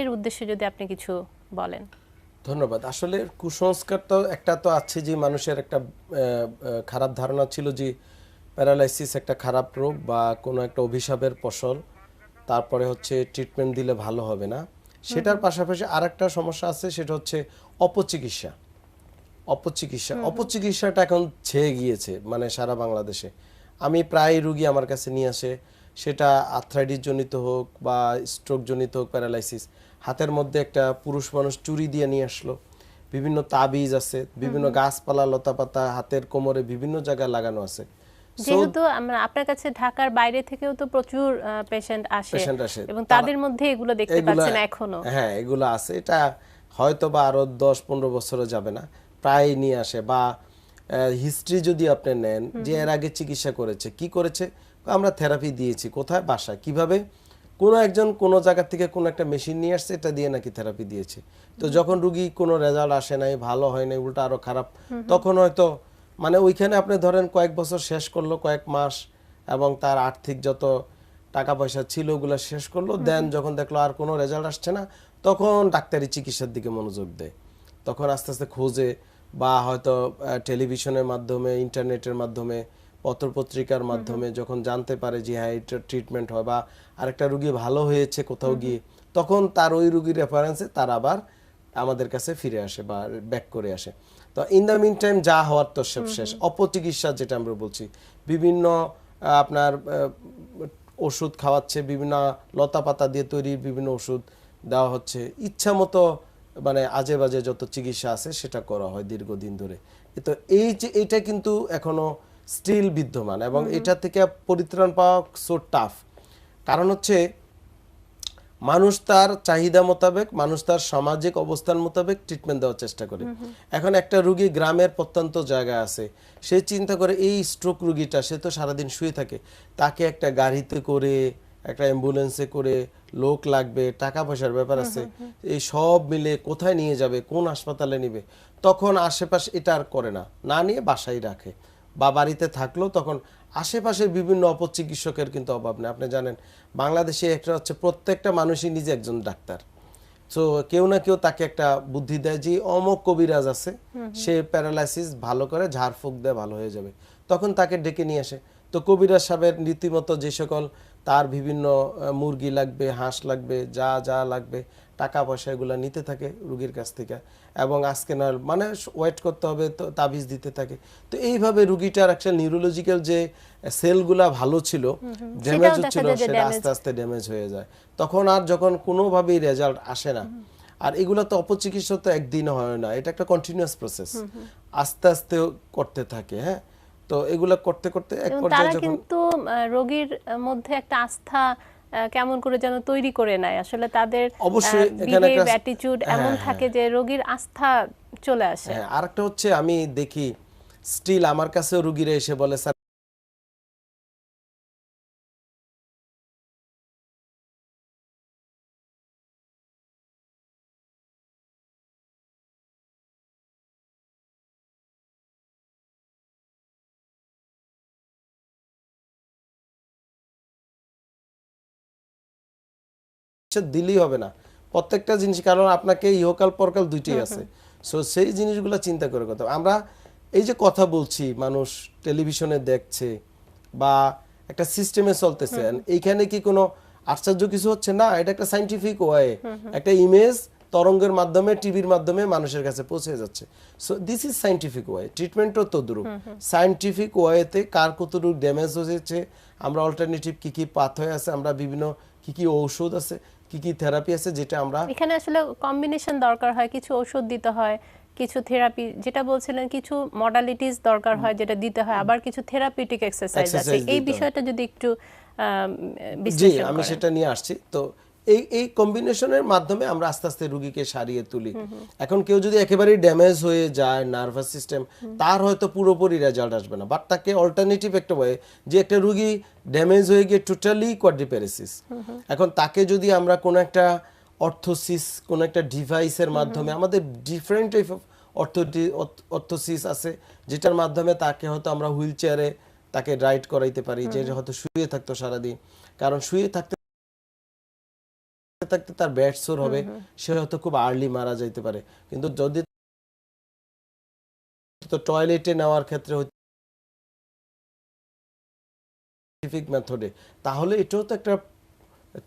এর উদ্দেশ্যে যদি আপনি কিছু বলেন। ধন্যবাদ। আসলে কুসংস্কার তো একটা তো আছে যে মানুষের একটা খারাপ ধারণা ছিল যে প্যারালাইসিস একটা খারাপ রোগ বা কোনো একটা অভিশাপের ফসল তারপরে হচ্ছে ট্রিটমেন্ট দিলে ভালো হবে না। সেটার পাশাপাশি আরেকটা সমস্যা আছে সেটা হচ্ছে অপচিকিৎসা। অপচিকিৎসা অপচিকিৎসাটা এখন ছেয়ে গিয়েছে মানে সারা বাংলাদেশে। আমি প্রায় রুগী আমার কাছে নিয়ে আসে সেটা আর্থ্রাইটিস জনিত হোক বা স্ট্রোক জনিত হোক প্যারালাইসিস। হাতের মধ্যে একটা পুরুষ মানুষ চুরি দিয়ে নিয়ে আসলো। বিভিন্ন তাবিজ আছে বিভিন্ন গাছপালা লতাপাতা হাতের কোমরে বিভিন্ন জায়গায় লাগানো আছে। যেহেতু আমরা আপনার কাছে ঢাকার বাইরে থেকেও তো প্রচুর পেশেন্ট আসে। এবং তাদের মধ্যে এগুলো দেখতে পাচ্ছেন এখনও। হ্যাঁ এগুলো আছে। এটা হয়তো বা আরও দশ পনেরো বছরে যাবে না। প্রায় নিয়ে আসে। বা হিস্ট্রি যদি আপনি নেন যে এর আগে চিকিৎসা করেছে কি করেছে? আমরা থেরাপি দিয়েছি। কোথায়? বাসা কীভাবে? কোনো একজন কোনো জায়গা থেকে কোনো একটা মেশিন নিয়ে আসছে এটা দিয়ে নাকি থেরাপি দিয়েছে। তো যখন রুগী কোনো রেজাল্ট আসে নাই ভালো হয় নাই উল্টা আরও খারাপ তখন হয়তো মানে ওইখানে আপনি ধরেন কয়েক বছর শেষ করল কয়েক মাস এবং তার আর্থিক যত টাকা পয়সা ছিল ওগুলো শেষ করল দেন যখন দেখল আর কোনো রেজাল্ট আসছে না তখন ডাক্তারি চিকিৎসার দিকে মনোযোগ দেয়। তখন আস্তে আস্তে খোঁজে বা হয়তো টেলিভিশনের মাধ্যমে ইন্টারনেটের মাধ্যমে পত্রপত্রিকার মাধ্যমে যখন জানতে পারে যে হ্যাঁ এটা ট্রিটমেন্ট হয় বা আরেকটা রুগী ভালো হয়েছে কোথাও গিয়ে তখন তার ওই রুগীর রেফারেন্সে তার আবার আমাদের কাছে ফিরে আসে বা ব্যাক করে আসে। তো ইন দ্য মিন টাইম যা হওয়ার তো সব শেষ। অপচিকিৎসা যেটা আমরা বলছি বিভিন্ন আপনার ওষুধ খাওয়াচ্ছে বিভিন্ন লতা পাতা দিয়ে তৈরি বিভিন্ন ওষুধ দেওয়া হচ্ছে। ইচ্ছা মতো মানে আজে বাজে যত চিকিৎসা আছে সেটা করা হয় দীর্ঘদিন ধরে। তো এই যে এটা কিন্তু এখনও স্টিল বিদ্যমান এবং এটা থেকে পরিত্রাণ পাওয়া সো টাফ কারণ হচ্ছে মানুষ তার চাহিদা মোতাবেক মানুষ তার সামাজিক অবস্থান মোতাবেক ট্রিটমেন্ট দেওয়ার চেষ্টা করে। এখন একটা রুগী গ্রামের প্রত্যন্ত জায়গায় আছে সে চিন্তা করে এই স্ট্রোক রুগীটা সে তো সারাদিন শুয়ে থাকে তাকে একটা গাড়িতে করে একটা অ্যাম্বুলেন্সে করে লোক লাগবে টাকা পয়সার ব্যাপার আছে এই সব মিলে কোথায় নিয়ে যাবে কোন হাসপাতালে নিবে তখন আশেপাশে এটা আর করে না না নিয়ে বাসায় রাখে। বা বাড়িতে থাকলেও তখন আশেপাশে বিভিন্ন অপচিকিৎসকের কিন্তু অভাব নেই। আপনি জানেন বাংলাদেশে একটা হচ্ছে প্রত্যেকটা মানুষই নিজে একজন ডাক্তার। তো কেউ না কেউ তাকে একটা বুদ্ধি দেয় যে অমক কবিরাজ আছে সে প্যারালাইসিস ভালো করে ঝাড়ফুঁক দেয় ভালো হয়ে যাবে। তখন তাকে ডেকে নিয়ে আসে। তো কবিরাজ সাহেবের রীতিমতো যে সকল তার বিভিন্ন মুরগি লাগবে হাঁস লাগবে যা যা লাগবে টাকা পয়সা এগুলো নিতে থাকে রুগীর কাছ থেকে। এবং আজকে না মানে ওয়েট করতে হবে তো তাবিজ দিতে থাকে। তো এইভাবে রুগীটার একটা নিউরোলজিক্যাল যে সেলগুলা ভালো ছিল ড্যামেজ হচ্ছিল সেটা আস্তে আস্তে ড্যামেজ হয়ে যায়। তখন আর যখন কোনোভাবেই রেজাল্ট আসে না। আর এগুলো তো অপচিকিৎসা তো একদিন হয় না। এটা একটা কন্টিনিউয়াস প্রসেস আস্তে আস্তে করতে থাকে হ্যাঁ? তো এগুলো করতে করতে এক পর্যায়ে যখন কিন্তু রোগীর মধ্যে একটা আস্থা কেমন করে যেন তৈরি করে নেয়। আসলে তাদের অবশ্যই এখানে একটা- অ্যাটিটিউড এমন হ্যাঁ, থাকে যে রোগীর আস্থা চলে আসে। আর আরেকটা হচ্ছে আমি দেখি স্টিল আমার কাছেও রুগীরা এসে বলে স্যার দিলেই হবে না। প্রত্যেকটা জিনিস কারণ আপনাকে ইহকাল পরকাল দুইটাই আছে। সো সেই জিনিসগুলো চিন্তা করে কথা আমরা এই যে কথা বলছি মানুষ টেলিভিশনে দেখছে বা একটা সিস্টেমে চলতেছে এইখানে কি কোনো আশ্চর্য কিছু হচ্ছে? না এটা একটা সাইন্টিফিক ওয়ে একটা ইমেজ তরঙ্গের মাধ্যমে টিভির মাধ্যমে মানুষের কাছে পৌঁছে যাচ্ছে। So this is scientific way ট্রিটমেন্টও তদ্রুপ সাইন্টিফিক ওয়েতে কার কতটুকু ড্যামেজ হয়েছে? আমরা অল্টারনেটিভ কি কি পাথয় আছে? আমরা বিভিন্ন কি কি ঔষধ আছে? কি কি থেরাপি আছে যেটা আমরা এখানে আসলে কম্বিনেশন দরকার হয় কিছু ওষুধ দিতে হয় কিছু থেরাপি যেটা বলছিলেন কিছু মডালিটিস দরকার হয় যেটা দিতে হয় আবার কিছু থেরাপিউটিক এক্সারসাইজ আছে। এই বিষয়টা যদি একটু আম, জি বিশ্লেষণ আমি সেটা নিয়ে আসছি। তো এই এই কম্বিনেশনের মাধ্যমে আমরা আস্তে আস্তে রুগীকে সারিয়ে তুলি। এখন কেউ যদি একেবারেই ড্যামেজ হয়ে যায় নার্ভাস সিস্টেম তার হয়তো পুরোপুরি রেজাল্ট আসবে না। বাট তাকে অল্টারনেটিভ একটা ওয়ে যে একটা রুগী ড্যামেজ হয়ে গিয়ে টোটালি কোয়াড্রিপ্যারেসিস এখন তাকে যদি আমরা কোনো একটা অর্থোসিস কোনো একটা ডিভাইসের মাধ্যমে, আমাদের ডিফারেন্ট টাইপ অফ অর্থোসিস আছে, যেটার মাধ্যমে তাকে হয়তো আমরা হুইল চেয়ারে তাকে রাইড করাইতে পারি, যে হয়তো শুয়ে থাকতো সারাদিন। কারণ শুয়ে থাকতে থাকতে তার ব্যাড সোর হবে সে হয়তো খুব আর্লি মারা যাইতে পারে। কিন্তু যদি তো টয়লেটে নেওয়ার ক্ষেত্রে সাইন্টিফিক মেথডে তাহলে এটাও তো একটা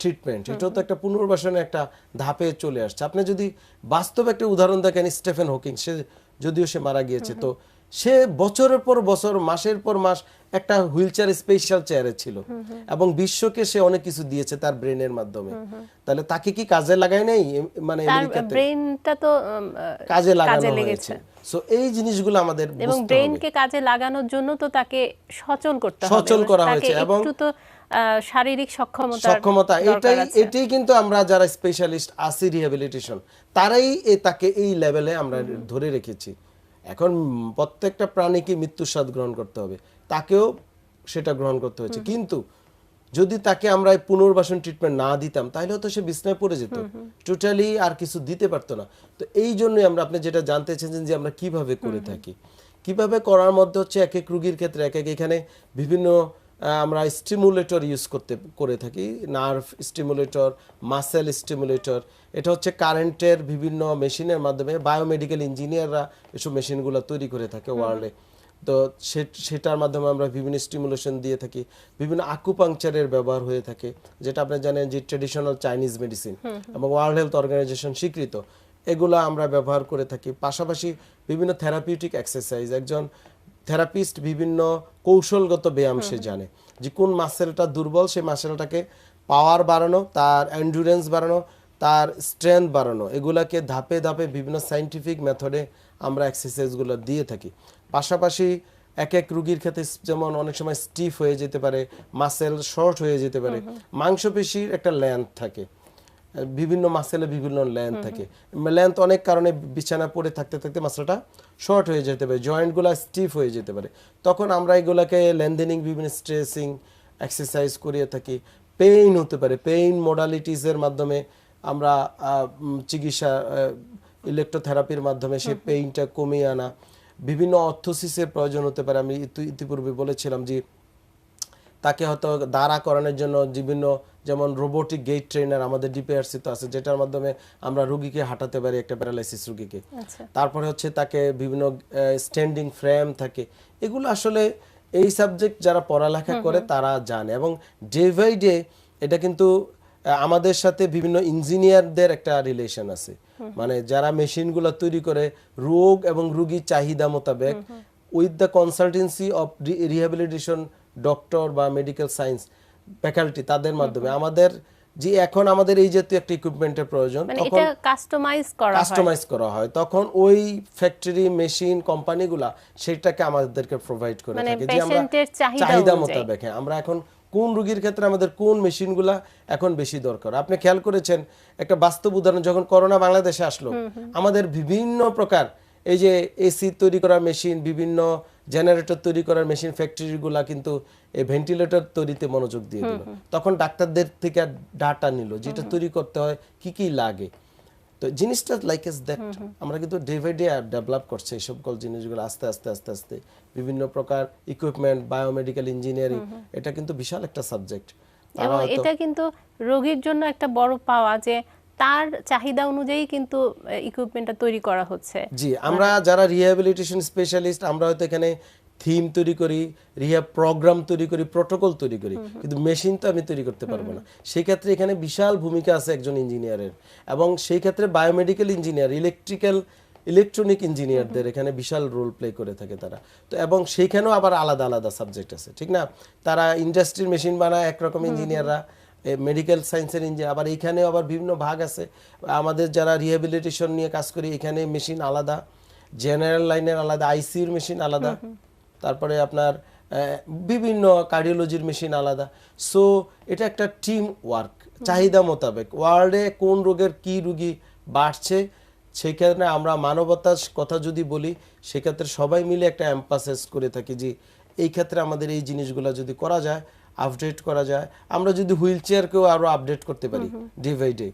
ট্রিটমেন্ট এটাও তো একটা পুনর্বাসনের একটা ধাপে চলে আসছে। আপনি যদি বাস্তব একটা উদাহরণ দেখেন স্টেফেন হকিং সে যদিও সে মারা গিয়েছে তো সে বছরের পর বছর মাসের পর মাস একটা হুইল চেয়ার স্পেশাল চেয়ারে ছিল। এবং বিশ্বকে সে অনেক কিছু দিয়েছে তার ব্রেনের মাধ্যমে। তাহলে তাকে কি কাজে লাগায় নাই? মানে আমেরিকাতে? ব্রেনটা তো কাজে লাগানো হয়েছে। সো এই জিনিসগুলো আমাদের এবং ব্রেনকে কাজে লাগানোর জন্য তো তাকে সচল করতে হবে। সচল করা হয়েছে এবং তো শারীরিক সক্ষমতা সক্ষমতা এটাই এটাই কিন্তু আমরা যারা স্পেশালিস্ট আছি রিহ্যাবিলিটেশন তারাই তাকে এই লেভেলে আমরা ধরে রেখেছি। এখন প্রত্যেকটা প্রাণীকে মৃত্যুর স্বাদ গ্রহণ করতে হবে। তাকেও সেটা গ্রহণ করতে হয়েছে। কিন্তু যদি তাকে আমরা এই পুনর্বাসন ট্রিটমেন্ট না দিতাম তাহলে হয়তো সে বিছনায় পড়ে যেত। টোটালি আর কিছু দিতে পারতো না। তো এই জন্যই আমরা আপনি যেটা জানতে চেয়েছেন যে আমরা কীভাবে করে থাকি। কীভাবে করার মধ্যে হচ্ছে এক এক রুগীর ক্ষেত্রে এক এক এখানে বিভিন্ন আমরা স্টিমুলেটর ইউজ করতে করে থাকি নার্ভ স্টিমুলেটর মাসেল স্টিমুলেটর এটা হচ্ছে কারেন্টের বিভিন্ন মেশিনের মাধ্যমে বায়োমেডিক্যাল ইঞ্জিনিয়াররা এসব মেশিনগুলো তৈরি করে থাকে ওয়ার্ল্ডে তো সেটার মাধ্যমে আমরা বিভিন্ন স্টিমুলেশন দিয়ে থাকি বিভিন্ন আকুপাংচারের ব্যবহার হয়ে থাকে যেটা আপনি জানেন যে ট্রেডিশনাল চাইনিজ মেডিসিন এবং ওয়ার্ল্ড হেলথ অর্গানাইজেশন স্বীকৃত। এগুলো আমরা ব্যবহার করে থাকি। পাশাপাশি বিভিন্ন থেরাপিউটিক এক্সারসাইজ একজন থেরাপিস্ট বিভিন্ন কৌশলগত ব্যায়াম সে জানে। যে কোন মাসেলটা দুর্বল সেই মাসেলটাকে পাওয়ার বাড়ানো তার এন্ডুরেন্স বাড়ানো তার স্ট্রেংথ বাড়ানো এগুলাকে ধাপে ধাপে বিভিন্ন সাইন্টিফিক মেথডে আমরা এক্সারসাইজগুলো দিয়ে থাকি। পাশাপাশি এক এক রুগীর ক্ষেত্রে যেমন অনেক সময় স্টিফ হয়ে যেতে পারে মাসেল শর্ট হয়ে যেতে পারে মাংসপেশির একটা লেন্থ থাকে। বিভিন্ন মাসেলে বিভিন্ন লেন্থ থাকে। লেন্থ অনেক কারণে বিছানা পড়ে থাকতে থাকতে মাসেলটা শর্ট হয়ে যেতে পারে জয়েন্টগুলো স্টিফ হয়ে যেতে পারে। তখন আমরা এগুলাকে লেনদেনিং বিভিন্ন স্ট্রেসিং এক্সারসাইজ করিয়ে থাকি। পেইন হতে পারে পেইন মোডালিটিসের মাধ্যমে আমরা চিকিৎসা ইলেকট্রোথেরাপির মাধ্যমে সেই পেইনটা কমিয়ে আনা। বিভিন্ন অর্থোসিসের প্রয়োজন হতে পারে আমি ইতিপূর্বে বলেছিলাম যে তাকে হয়তো দাঁড়া করানোর জন্য বিভিন্ন যেমন রোবোটিক গেট ট্রেনার আমাদের ডিপিআরসি তো আছে যেটার মাধ্যমে আমরা রুগীকে হাঁটাতে পারি একটা প্যারালাইসিস রুগীকে। আচ্ছা। তারপরে হচ্ছে তাকে বিভিন্ন স্ট্যান্ডিং ফ্রেম থাকে। এগুলো আসলে এই সাবজেক্ট যারা পড়ালেখা করে তারা জানে এবং ডে বাই ডে এটা কিন্তু আমাদের সাথে বিভিন্ন ইঞ্জিনিয়ারদের একটা রিলেশন আছে। মানে যারা মেশিনগুলো তৈরি করে রোগ এবং রুগীর চাহিদা মোতাবেক with the consultancy of rehabilitation doctor বা মেডিকেল সায়েন্স ফ্যাকাল্টি তাদের মাধ্যমে। আমাদের যে এখন আমাদের এই জাতীয় একটা ইকুইপমেন্টের প্রয়োজন মানে তখন কাস্টমাইজ করা হয়। কাস্টমাইজ করা হয়। তখন ওই ফ্যাক্টরি মেশিন কোম্পানিগুলা সেটাকে আমাদেরকে প্রোভাইড করে মানে থাকে। যে আমরা চাহিদা। মোতাবেক হ্যাঁ, আমরা এখন কোন রোগীর ক্ষেত্রে আমাদের কোন মেশিনগুলা এখন বেশি দরকার। আপনি খেয়াল করেছেন একটা বাস্তব উদাহরণ যখন করোনা বাংলাদেশে আসলো আমাদের বিভিন্ন প্রকার এই যে এসি তৈরি করা মেশিন বিভিন্ন জেনারেটর তৈরি করার মেশিন ফ্যাক্টরিগুলা কিন্তু এই ভেন্টিলেটর তৈরিতে মনোযোগ দিয়ে দিল। তখন ডাক্তারদের থেকে ডাটা নিল যেটা তৈরি করতে হয় কি কি লাগে। তো জিনিসটা লাইক এস দ্যাট আমরা কিন্তু ডে বাই ডে ডেভেলপ করছে এই সকল জিনিসগুলো আস্তে আস্তে আস্তে আস্তে। বিভিন্ন প্রকার ইকুইপমেন্ট বায়োমেডিক্যাল ইঞ্জিনিয়ারিং এটা কিন্তু বিশাল একটা সাবজেক্ট এবং এটা কিন্তু রোগীর জন্য একটা বড় পাওয়া যে তার চাহিদা অনুযায়ী কিন্তু ইকুইপমেন্টটা তৈরি করা হচ্ছে। জি আমরা যারা রিহ্যাবিলিটেশন স্পেশালিস্ট আমরা হয়তো এখানে থিম তৈরি করি রিহ্যাব প্রোগ্রাম তৈরি করি প্রোটোকল তৈরি করি কিন্তু মেশিন তো আমি তৈরি করতে পারব না। সেই ক্ষেত্রে এখানে বিশাল ভূমিকা আছে একজন ইঞ্জিনিয়ারের এবং সেই ক্ষেত্রে বায়োমেডিক্যাল ইঞ্জিনিয়ার ইলেকট্রিক্যাল ইলেকট্রনিক ইঞ্জিনিয়ারদের এখানে বিশাল রোল প্লে করে থাকে তারা। তো এবং সেইখানেও আবার আলাদা আলাদা সাবজেক্ট আছে ঠিক না? তারা ইন্ডাস্ট্রির মেশিন বানায় একরকম ইঞ্জিনিয়াররা মেডিকেল সায়েন্সের ইঞ্জিনিয়ার আবার এখানেও আবার বিভিন্ন ভাগ আছে। আমাদের যারা রিহ্যাবিলিটেশন নিয়ে কাজ করি এখানে মেশিন আলাদা জেনারেল লাইনের আলাদা আইসিইউর মেশিন আলাদা তারপরে আপনার বিভিন্ন কার্ডিওলজির মেশিন আলাদা। সো এটা একটা টিম ওয়ার্ক চাহিদা মোতাবেক। ওয়ার্ল্ডে কোন রোগের কি রুগী বাড়ছে সেই ক্ষেত্রে আমরা মানবতার কথা যদি বলি সেক্ষেত্রে সবাই মিলে একটা এম্পাসেস করে থাকি যে এই ক্ষেত্রে আমাদের এই জিনিসগুলো যদি করা যায় আপডেট করা যায়। আমরা যদি হুইল চেয়ারকেও আরও আপডেট করতে পারি day by day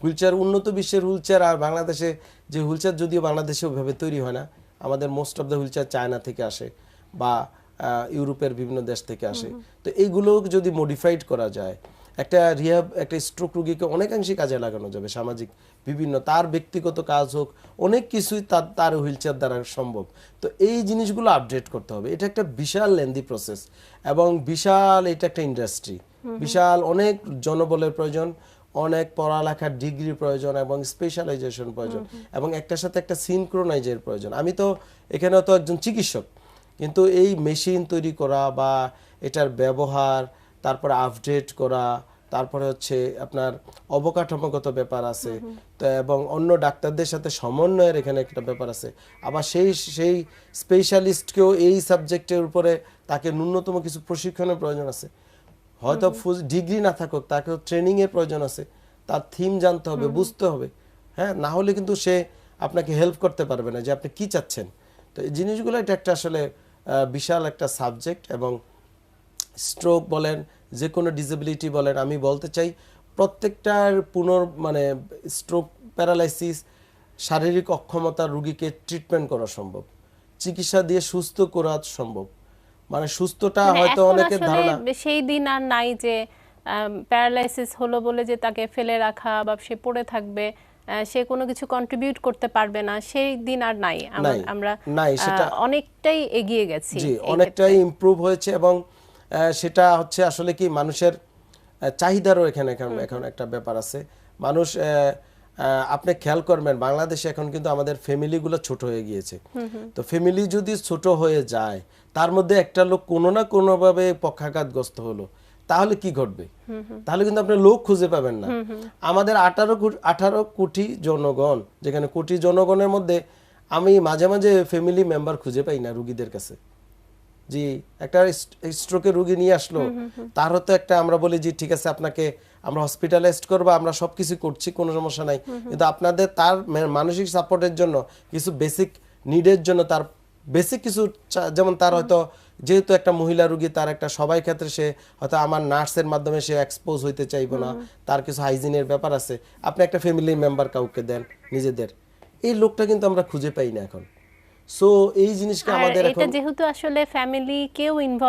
wheelchair উন্নত বিশ্বের হুইল চেয়ার আর বাংলাদেশে যে হুইল চেয়ার যদিও বাংলাদেশে ওইভাবে তৈরি হয় না আমাদের most of the wheelchair China থেকে আসে বা ইউরোপের বিভিন্ন দেশ থেকে আসে। তো এইগুলো যদি মডিফাইড করা যায় একটা রিহাব একটা স্ট্রোক রোগীকে অনেকাংশে কাজে লাগানো যাবে সামাজিক বিভিন্ন তার ব্যক্তিগত কাজ হোক অনেক কিছুই তার তার হুইল চেয়ার দ্বারা সম্ভব। তো এই জিনিসগুলো আপডেট করতে হবে। এটা একটা বিশাল লেন্দি প্রসেস এবং বিশাল এটা একটা ইন্ডাস্ট্রি বিশাল অনেক জনবলের প্রয়োজন অনেক পড়ালেখার ডিগ্রি প্রয়োজন এবং স্পেশালাইজেশন প্রয়োজন এবং একটার সাথে একটা সিনক্রোনাইজের প্রয়োজন। আমি তো এখানে তো একজন চিকিৎসক কিন্তু এই মেশিন তৈরি করা বা এটার ব্যবহার তারপরে আপডেট করা তারপরে হচ্ছে আপনার অবকাঠামোগত ব্যাপার আছে। তো এবং অন্য ডাক্তারদের সাথে সমন্বয়ের এখানে একটা ব্যাপার আছে। আবার সেই সেই স্পেশালিস্টকেও এই সাবজেক্টের উপরে তাকে ন্যূনতম কিছু প্রশিক্ষণের প্রয়োজন আছে। হয়তো ডিগ্রি না থাকুক তাকে ট্রেনিং এর প্রয়োজন আছে। তার থিম জানতে হবে বুঝতে হবে। হ্যাঁ না হলে কিন্তু সে আপনাকে হেল্প করতে পারবে না যে আপনি কি চাচ্ছেন। তো এই জিনিসগুলো এটা একটা আসলে বিশাল একটা সাবজেক্ট এবং স্ট্রোক বলেন যে কোনো ডিসেবিলিটি বলেন আমি বলতে চাই প্রত্যেকটার পুনর মানে স্ট্রোক প্যারালাইসিস শারীরিক অক্ষমতা রুগীকে ট্রিটমেন্ট করা সম্ভব। চিকিৎসা দিয়ে সুস্থ করা সম্ভব। মানে সুস্থটা মানে হয়তো অনেকের ধারণা সেই দিন আর নাই যে প্যারালাইসিস হলো বলে যে তাকে ফেলে রাখা বা সে পড়ে থাকবে সে কোনো কিছু কন্ট্রিবিউট করতে পারবে না সেই দিন আর নাই। আমরা নাই, সেটা- অনেকটাই এগিয়ে গেছি জি অনেকটাই। ইমপ্রুভ হয়েছে এবং সেটা হচ্ছে আসলে কি মানুষের চাহিদারও এখানে এখন এখন একটা ব্যাপার আছে। মানুষ আপনি খেয়াল করবেন বাংলাদেশে এখন কিন্তু আমাদের ফ্যামিলিগুলো ছোট হয়ে গিয়েছে। তো ফ্যামিলি যদি ছোট হয়ে যায় তার মধ্যে একটা লোক কোনো না কোনোভাবে পক্ষাঘাতগ্রস্ত হলো তাহলে কি ঘটবে? তাহলে কিন্তু আপনি লোক খুঁজে পাবেন না। আমাদের আঠারো আঠারো কোটি জনগণ যেখানে কোটি জনগণের মধ্যে আমি মাঝে মাঝে ফ্যামিলি মেম্বার খুঁজে পাই না রুগীদের কাছে। জি একটা স্ট্রোকের রুগী নিয়ে আসলো তার হয়তো একটা আমরা বলি যে ঠিক আছে আপনাকে আমরা হসপিটালাইজড করব আমরা সবকিছু করছি কোনো সমস্যা নাই। কিন্তু আপনাদের তার মানসিক সাপোর্টের জন্য কিছু বেসিক নিডের জন্য তার বেসিক কিছু যেমন তার হয়তো যেহেতু একটা মহিলা রুগী তার একটা সবাই ক্ষেত্রে সে হয়তো আমার নার্সের মাধ্যমে সে এক্সপোজ হইতে চাইব না। তার কিছু হাইজিনের ব্যাপার আছে। আপনি একটা ফ্যামিলি মেম্বার কাউকে দেন নিজেদের। এই লোকটা কিন্তু আমরা খুঁজে পাই না এখন। সো এই জিনিসটা আমাদের এখন এটা যেহেতু আসলে ফ্যামিলি কেউ ইনভলভ